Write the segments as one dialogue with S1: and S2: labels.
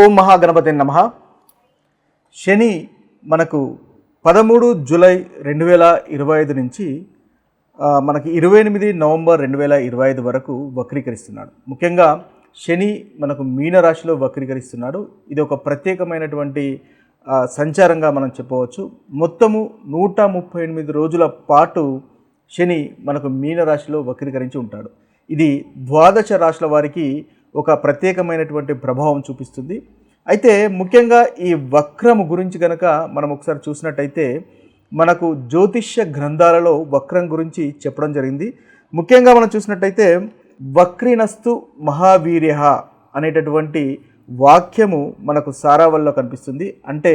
S1: ఓం మహాగణపతి నమ. శని మనకు పదమూడు జూలై రెండు వేల ఇరవై ఐదు నుంచి మనకి ఇరవై ఎనిమిది నవంబర్ రెండు వేల ఇరవై ఐదు వరకు వక్రీకరిస్తున్నాడు. ముఖ్యంగా శని మనకు మీనరాశిలో వక్రీకరిస్తున్నాడు. ఇది ఒక ప్రత్యేకమైనటువంటి సంచారంగా మనం చెప్పవచ్చు. మొత్తము నూట ముప్పై ఎనిమిది రోజుల పాటు శని మనకు మీనరాశిలో వక్రీకరించి ఉంటాడు. ఇది ద్వాదశ రాశుల వారికి ఒక ప్రత్యేకమైనటువంటి ప్రభావం చూపిస్తుంది. అయితే ముఖ్యంగా ఈ వక్రము గురించి కనుక మనం ఒకసారి చూసినట్టయితే మనకు జ్యోతిష్య గ్రంథాలలో వక్రం గురించి చెప్పడం జరిగింది. ముఖ్యంగా మనం చూసినట్టయితే వక్రీనస్తు మహావీర్య అనేటటువంటి వాక్యము మనకు సారావల్లో కనిపిస్తుంది. అంటే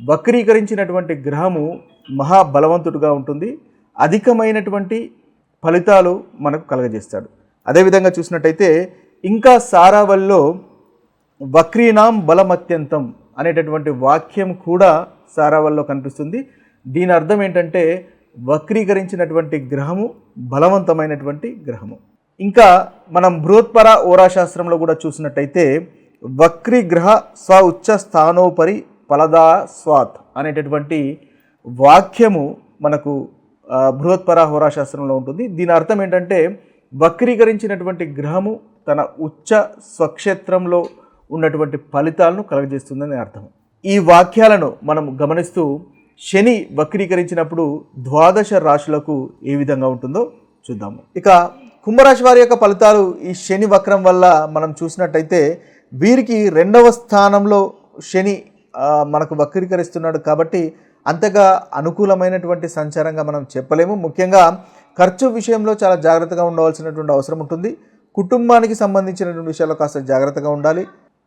S1: వక్రీకరించినటువంటి గ్రహము మహాబలవంతుడుగా ఉంటుంది. అధికమైనటువంటి ఫలితాలు మనకు కలగజేస్తాడు. అదేవిధంగా చూసినట్టయితే ఇంకా సారావల్లో వక్రీనాం బలమత్యంతం అనేటటువంటి వాక్యం కూడా సారావల్లో కనిపిస్తుంది. దీని అర్థం ఏంటంటే వక్రీకరించినటువంటి గ్రహము బలవంతమైనటువంటి గ్రహము. ఇంకా మనం బృహత్పర ఓరాశాస్త్రంలో కూడా చూసినట్టయితే వక్రీ గ్రహ స్వ ఉచ్చ స్థానోపరి ఫలదా స్వాత్ అనేటటువంటి వాక్యము మనకు బృహత్పర హోరాశాస్త్రంలో ఉంటుంది. దీని అర్థం ఏంటంటే వక్రీకరించినటువంటి గ్రహము తన ఉచ్చ స్వక్షేత్రంలో ఉన్నటువంటి ఫలితాలను కలగజేస్తుందని అర్థం. ఈ వాక్యాలను మనం గమనిస్తూ శని వక్రీకరించినప్పుడు ద్వాదశ రాశులకు ఏ విధంగా ఉంటుందో చూద్దాము ఇక కుంభరాశి వారి యొక్క ఫలితాలు ఈ శని వక్రం వల్ల మనం చూసినట్టయితే వీరికి రెండవ స్థానంలో శని మనకు వక్రీకరిస్తున్నాడు కాబట్టి అంతగా అనుకూలమైనటువంటి సంచారంగా మనం చెప్పలేము. ముఖ్యంగా ఖర్చు విషయంలో చాలా జాగ్రత్తగా ఉండవలసినటువంటి అవసరం ఉంటుంది. కుటుంబానికి సంబంధించినటువంటి విషయాల్లో కాస్త జాగ్రత్తగా ఉండాలి.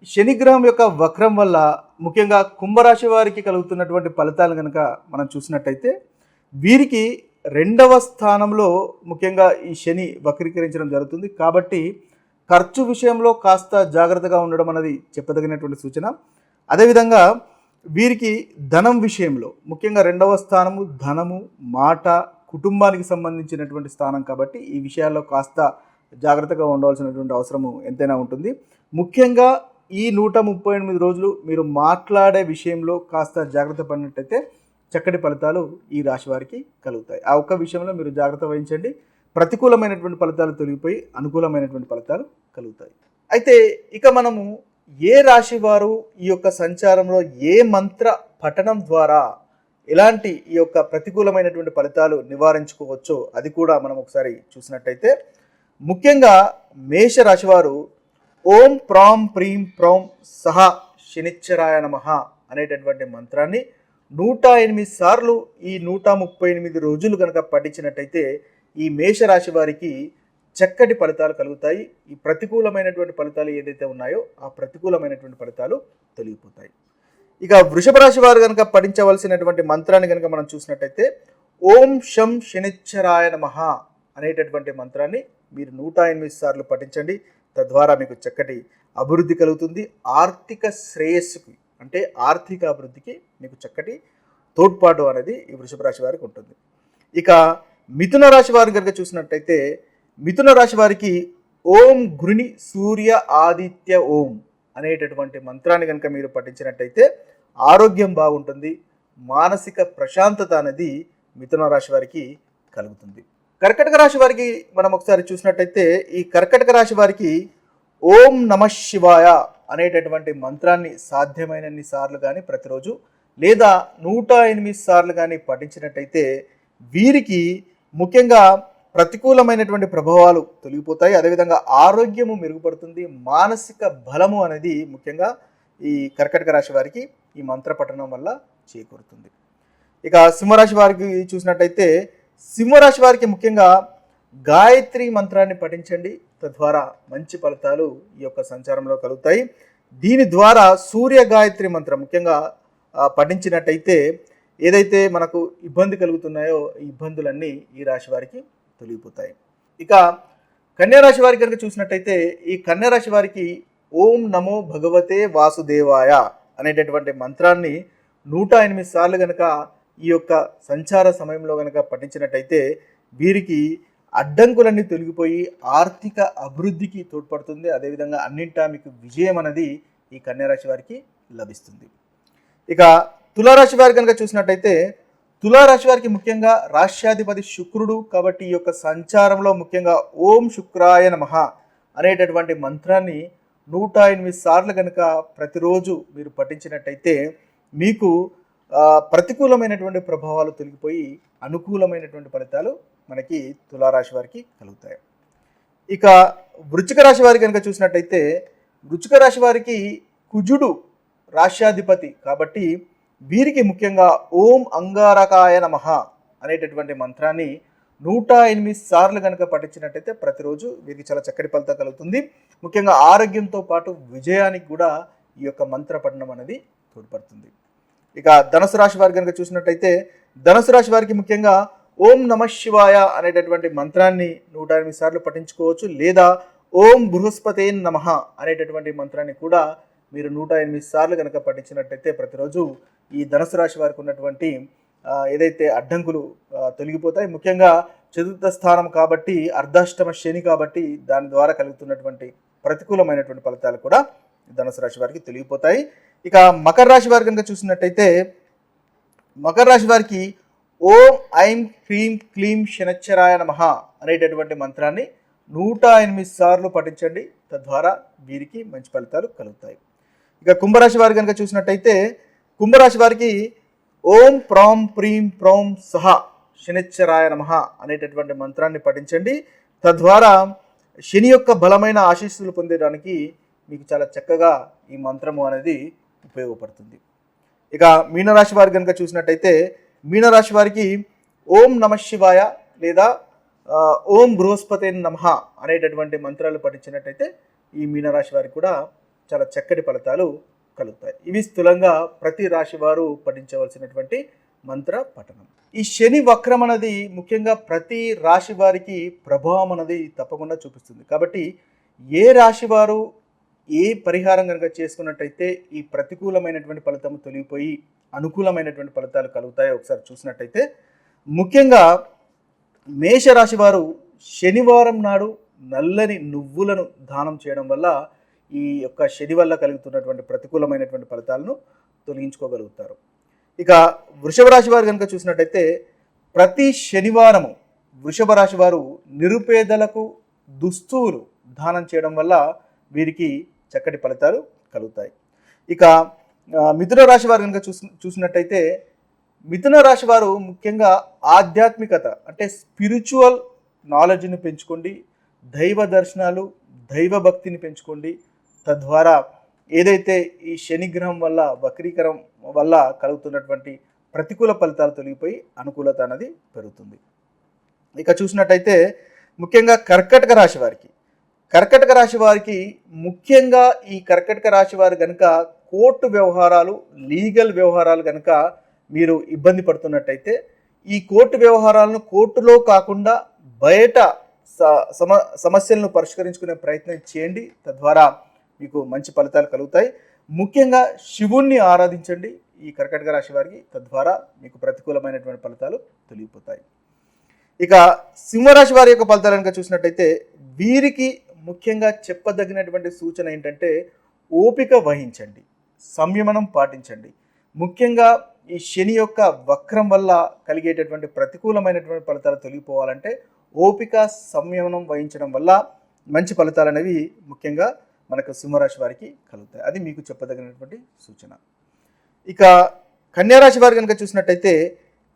S1: శనిగ్రహం యొక్క వక్రం వల్ల ముఖ్యంగా కుంభరాశి వారికి కలుగుతున్నటువంటి ఫలితాలు కనుక మనం చూసినట్టయితే వీరికి రెండవ స్థానంలో ముఖ్యంగా ఈ శని వక్రీకరించడం జరుగుతుంది. కాబట్టి ఖర్చు విషయంలో కాస్త జాగ్రత్తగా ఉండడం అనేది చెప్పదగినటువంటి సూచన. అదేవిధంగా వీరికి ధనం విషయంలో ముఖ్యంగా రెండవ స్థానము ధనము మాట కుటుంబానికి సంబంధించినటువంటి స్థానం కాబట్టి ఈ విషయాల్లో కాస్త జాగ్రత్తగా ఉండవలసినటువంటి అవసరము ఎంతైనా ఉంటుంది. ముఖ్యంగా ఈ నూట ముప్పై ఎనిమిది రోజులు మీరు మాట్లాడే విషయంలో కాస్త జాగ్రత్త పడినట్టయితే చక్కటి ఫలితాలు ఈ రాశి వారికి కలుగుతాయి. ఆ ఒక్క విషయంలో మీరు జాగ్రత్త వహించండి. ప్రతికూలమైనటువంటి ఫలితాలు తొలగిపోయి అనుకూలమైనటువంటి ఫలితాలు కలుగుతాయి. అయితే ఇక మనము ఏ రాశి వారు ఈ యొక్క సంచారంలో ఏ మంత్ర పఠనం ద్వారా ఎలాంటి ఈ యొక్క ప్రతికూలమైనటువంటి ఫలితాలు నివారించుకోవచ్చో అది కూడా మనం ఒకసారి చూసినట్టయితే ముఖ్యంగా మేష రాశివారు ఓం ప్రాం ప్రీం ప్రౌం సహ శనిచ్చరాయ నమః అనేటటువంటి మంత్రాన్ని నూట ఎనిమిది సార్లు ఈ నూట ముప్పై ఎనిమిది రోజులు కనుక పఠించినట్టయితే ఈ మేషరాశి వారికి చక్కటి ఫలితాలు కలుగుతాయి. ఈ ప్రతికూలమైనటువంటి ఫలితాలు ఏదైతే ఉన్నాయో ఆ ప్రతికూలమైనటువంటి ఫలితాలు తొలగిపోతాయి. ఇక వృషభ రాశి వారు కనుక పఠించవలసినటువంటి మంత్రాన్ని కనుక మనం చూసినట్టయితే ఓం శం శనిచ్చరాయ నమః అనేటటువంటి మంత్రాన్ని మీరు నూట ఎనిమిది సార్లు పఠించండి. తద్వారా మీకు చక్కటి అభివృద్ధి కలుగుతుంది. ఆర్థిక శ్రేయస్సుకి అంటే ఆర్థిక అభివృద్ధికి మీకు చక్కటి తోడ్పాటు అనేది ఈ వృషభ రాశి వారికి ఉంటుంది. ఇక మిథున రాశి వారిని కనుక చూసినట్టయితే మిథున రాశి వారికి ఓం గురుని సూర్య ఆదిత్య ఓం అనేటటువంటి మంత్రాన్ని కనుక మీరు పఠించినట్టయితే ఆరోగ్యం బాగుంటుంది. మానసిక ప్రశాంతత అనేది మిథున రాశి వారికి కలుగుతుంది. కర్కటక రాశి వారికి మనం ఒకసారి చూసినట్టయితే ఈ కర్కటక రాశి వారికి ఓం నమ శివాయ అనేటటువంటి మంత్రాన్ని సాధ్యమైనన్ని సార్లు కానీ ప్రతిరోజు లేదా నూట ఎనిమిది సార్లు కానీ పఠించినట్టయితే వీరికి ముఖ్యంగా ప్రతికూలమైనటువంటి ప్రభావాలు తొలగిపోతాయి. అదేవిధంగా ఆరోగ్యము మెరుగుపడుతుంది. మానసిక బలము అనేది ముఖ్యంగా ఈ కర్కటక రాశి వారికి ఈ మంత్ర పఠనం వల్ల చేకూరుతుంది. ఇక సింహరాశి వారికి చూసినట్టయితే సింహరాశి వారికి ముఖ్యంగా గాయత్రి మంత్రాన్ని పఠించండి. తద్వారా మంచి ఫలితాలు ఈ యొక్క సంచారంలో కలుగుతాయి. దీని ద్వారా సూర్య గాయత్రి మంత్రం ముఖ్యంగా పఠించినట్టయితే ఏదైతే మనకు ఇబ్బంది కలుగుతున్నాయో ఈ ఇబ్బందులన్నీ ఈ రాశి వారికి తొలగిపోతాయి. ఇక కన్యారాశి వారికి కనుక చూసినట్టయితే ఈ కన్యారాశి వారికి ఓం నమో భగవతే వాసుదేవాయ అనేటటువంటి మంత్రాన్ని నూట ఎనిమిది సార్లు కనుక ఈ యొక్క సంచార సమయంలో కనుక పఠించినట్టయితే వీరికి అడ్డంకులన్నీ తొలగిపోయి ఆర్థిక అభివృద్ధికి తోడ్పడుతుంది. అదేవిధంగా అన్నింటా మీకు విజయం అనేది ఈ కన్యారాశి వారికి లభిస్తుంది. ఇక తులారాశి వారి కనుక చూసినట్టయితే తులారాశి వారికి ముఖ్యంగా రాష్ట్రాధిపతి శుక్రుడు కాబట్టి ఈ యొక్క సంచారంలో ముఖ్యంగా ఓం శుక్రాయ నమః అనేటటువంటి మంత్రాన్ని నూట ఎనిమిది సార్లు కనుక ప్రతిరోజు మీరు పఠించినట్టయితే మీకు ప్రతికూలమైనటువంటి ప్రభావాలు తొలగిపోయి అనుకూలమైనటువంటి ఫలితాలు మనకి తులారాశి వారికి కలుగుతాయి. ఇక వృచ్చిక రాశి వారి కనుక చూసినట్టయితే వృచ్చిక రాశి వారికి కుజుడు రాష్ట్రాధిపతి కాబట్టి వీరికి ముఖ్యంగా ఓం అంగారకాయ నమ అనేటటువంటి మంత్రాన్ని నూట ఎనిమిది సార్లు కనుక పఠించినట్టయితే ప్రతిరోజు వీరికి చాలా చక్కటి ఫలితం కలుగుతుంది. ముఖ్యంగా ఆరోగ్యంతో పాటు విజయానికి కూడా ఈ యొక్క మంత్ర పఠనం అనేది తోడ్పడుతుంది. ఇక ధనుసు రాశి వారి కనుక చూసినట్టయితే ధనుసు రాశి వారికి ముఖ్యంగా ఓం నమ శివాయ అనేటటువంటి మంత్రాన్ని నూట ఎనిమిది సార్లు పఠించుకోవచ్చు లేదా ఓం బృహస్పతే నమ అనేటటువంటి మంత్రాన్ని కూడా మీరు నూట ఎనిమిది సార్లు కనుక పఠించినట్టయితే ప్రతిరోజు ఈ ధనుసు రాశి వారికి ఉన్నటువంటి ఏదైతే అడ్డంకులు తొలగిపోతాయి. ముఖ్యంగా చతుర్థ స్థానం కాబట్టి అర్ధాష్టమ శని కాబట్టి దాని ద్వారా కలుగుతున్నటువంటి ప్రతికూలమైనటువంటి ఫలితాలు కూడా ధనుసు రాశి వారికి తొలగిపోతాయి. ఇక మకర రాశి వారు కనుక చూసినట్టయితే మకర రాశి వారికి ఓం ఐం హ్రీం క్లీం శనచ్చరాయ నమః అనేటటువంటి మంత్రాన్ని నూట ఎనిమిది సార్లు పఠించండి. తద్వారా వీరికి మంచి ఫలితాలు కలుగుతాయి. ఇక కుంభరాశి వారు కనుక చూసినట్టయితే కుంభరాశి వారికి ఓం ప్రాం ప్రీం ప్రౌం సహ శనిచ్చరాయ నమః అనేటటువంటి మంత్రాన్ని పఠించండి. తద్వారా శని యొక్క బలమైన ఆశీస్సులు పొందడానికి మీకు చాలా చక్కగా ఈ మంత్రము అనేది ఉపయోగపడుతుంది. ఇక మీనరాశి వారు కనుక చూసినట్టయితే మీనరాశి వారికి ఓం నమ శివాయ లేదా ఓం బృహస్పతి నమః అనేటటువంటి మంత్రాలు పఠించినట్టయితే ఈ మీనరాశి వారికి కూడా చాలా చక్కటి ఫలితాలు కలుగుతాయి. ఇవి స్థూలంగా ప్రతి రాశి వారు పఠించవలసినటువంటి మంత్ర పఠనం. ఈ శని వక్రం అనేది ముఖ్యంగా ప్రతి రాశి వారికి ప్రభావం అనేది తప్పకుండా చూపిస్తుంది. కాబట్టి ఏ రాశి వారు ఏ పరిహారం కనుక చేసుకున్నట్టయితే ఈ ప్రతికూలమైనటువంటి ఫలితం తొలగిపోయి అనుకూలమైనటువంటి ఫలితాలు కలుగుతాయో ఒకసారి చూసినట్టయితే ముఖ్యంగా మేషరాశి వారు శనివారం నాడు నల్లని నువ్వులను దానం చేయడం వల్ల ఈ యొక్క శని వల్ల కలుగుతున్నటువంటి ప్రతికూలమైనటువంటి ఫలితాలను తొలగించుకోగలుగుతారు. ఇక వృషభ రాశి వారు కనుక చూసినట్టయితే ప్రతి శనివారము వృషభ రాశి వారు నిరుపేదలకు దుస్తువులు దానం చేయడం వల్ల వీరికి చక్కటి ఫలితాలు కలుగుతాయి. ఇక మిథున రాశి వారు కనుక చూసి చూసినట్టయితే మిథున రాశి వారు ముఖ్యంగా ఆధ్యాత్మికత అంటే స్పిరిచువల్ నాలెడ్జ్ని పెంచుకోండి దైవ దర్శనాలు దైవ భక్తిని పెంచుకోండి. తద్వారా ఏదైతే ఈ శనిగ్రహం వల్ల వక్రీకరం వల్ల కలుగుతున్నటువంటి ప్రతికూల ఫలితాలు తొలగిపోయి అనుకూలత అనేది పెరుగుతుంది. ఇక చూసినట్టయితే ముఖ్యంగా కర్కటక రాశి వారికి కర్కటక రాశి వారికి ముఖ్యంగా ఈ కర్కటక రాశి వారు కనుక కోర్టు వ్యవహారాలు లీగల్ వ్యవహారాలు కనుక మీరు ఇబ్బంది పడుతున్నట్టయితే ఈ కోర్టు వ్యవహారాలను కోర్టులో కాకుండా బయట స- సమ సమస్యలను పరిష్కరించుకునే ప్రయత్నం చేయండి. తద్వారా మీకు మంచి ఫలితాలు కలుగుతాయి. ముఖ్యంగా శివుణ్ణి ఆరాధించండి. ఈ కర్కటక రాశి వారికి తద్వారా మీకు ప్రతికూలమైనటువంటి ఫలితాలు తొలగిపోతాయి. ఇక సింహరాశి వారి యొక్క ఫలితాలు కనుక చూసినట్టయితే వీరికి ముఖ్యంగా చెప్పదగినటువంటి సూచన ఏంటంటే ఓపిక వహించండి సంయమనం పాటించండి. ముఖ్యంగా ఈ శని యొక్క వక్రం వల్ల కలిగేటటువంటి ప్రతికూలమైనటువంటి ఫలితాలు తొలగిపోవాలంటే ఓపిక సంయమనం వహించడం వల్ల మంచి ఫలితాలు అనేవి ముఖ్యంగా మనకు సింహరాశి వారికి కలుగుతాయి. అది మీకు చెప్పదగినటువంటి సూచన. ఇక కన్యారాశి వారు కనుక చూసినట్టయితే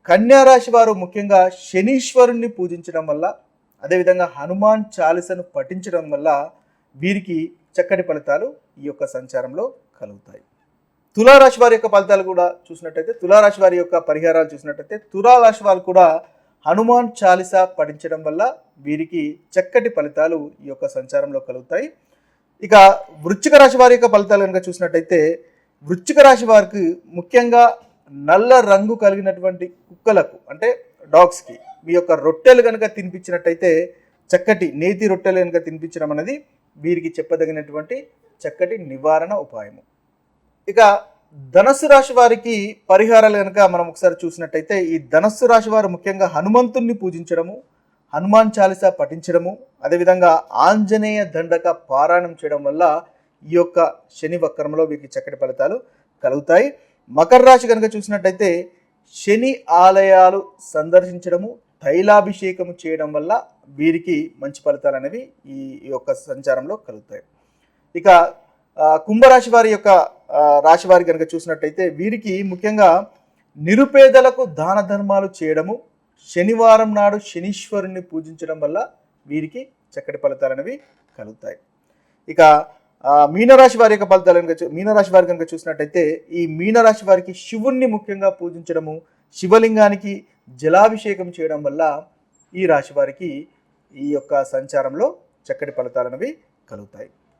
S1: కన్యారాశి వారు ముఖ్యంగా శనీశ్వరుణ్ణి పూజించడం వల్ల అదేవిధంగా హనుమాన్ చాలీసను పఠించడం వల్ల వీరికి చక్కటి ఫలితాలు ఈ యొక్క సంచారంలో కలుగుతాయి. తులారాశి వారి యొక్క ఫలితాలు కూడా చూసినట్టయితే తులారాశి వారి యొక్క పరిహారాలు చూసినట్టయితే తులారాశి వారు కూడా హనుమాన్ చాలీస పఠించడం వల్ల వీరికి చక్కటి ఫలితాలు ఈ యొక్క సంచారంలో కలుగుతాయి. ఇక వృశ్చిక రాశి వారి యొక్క ఫలితాలు కనుక చూసినట్టయితే వృశ్చిక రాశి వారికి ముఖ్యంగా నల్ల రంగు కలిగినటువంటి కుక్కలకు అంటే డాగ్స్కి మీ యొక్క రొట్టెలు కనుక తినిపించినట్టయితే చక్కటి నేతి రొట్టెలు కనుక తినిపించడం అనేది వీరికి చెప్పదగినటువంటి చక్కటి నివారణ ఉపాయము. ఇక ధనస్సు రాశి వారికి పరిహారాలు కనుక మనం ఒకసారి చూసినట్టయితే ఈ ధనస్సు రాశి వారు ముఖ్యంగా హనుమంతుణ్ణి పూజించడము హనుమాన్ చాలీసా పఠించడము అదేవిధంగా ఆంజనేయ దండక పారాయణం చేయడం వల్ల ఈ యొక్క శని వక్రంలో వీరికి చక్కటి ఫలితాలు కలుగుతాయి. మకర రాశి కనుక చూసినట్టయితే శని ఆలయాలు సందర్శించడము తైలాభిషేకం చేయడం వల్ల వీరికి మంచి ఫలితాలు అనేవి ఈ యొక్క సంచారంలో కలుగుతాయి. ఇక కుంభరాశి వారి యొక్క రాశి వారి కనుక చూసినట్టయితే వీరికి ముఖ్యంగా నిరుపేదలకు దాన ధర్మాలు చేయడము శనివారం నాడు శనీశ్వరుణ్ణి పూజించడం వల్ల వీరికి చక్కటి ఫలితాలు అనేవి కలుగుతాయి. ఇక మీనరాశి వారి యొక్క ఫలితాలు కనుక మీనరాశి వారి కనుక చూసినట్టయితే ఈ మీనరాశి వారికి శివుణ్ణి ముఖ్యంగా పూజించడము శివలింగానికి జలాభిషేకం చేయడం వల్ల ఈ రాశి వారికి ఈ యొక్క సంచారంలో చక్కటి ఫలితాలు అనేవి కలుగుతాయి.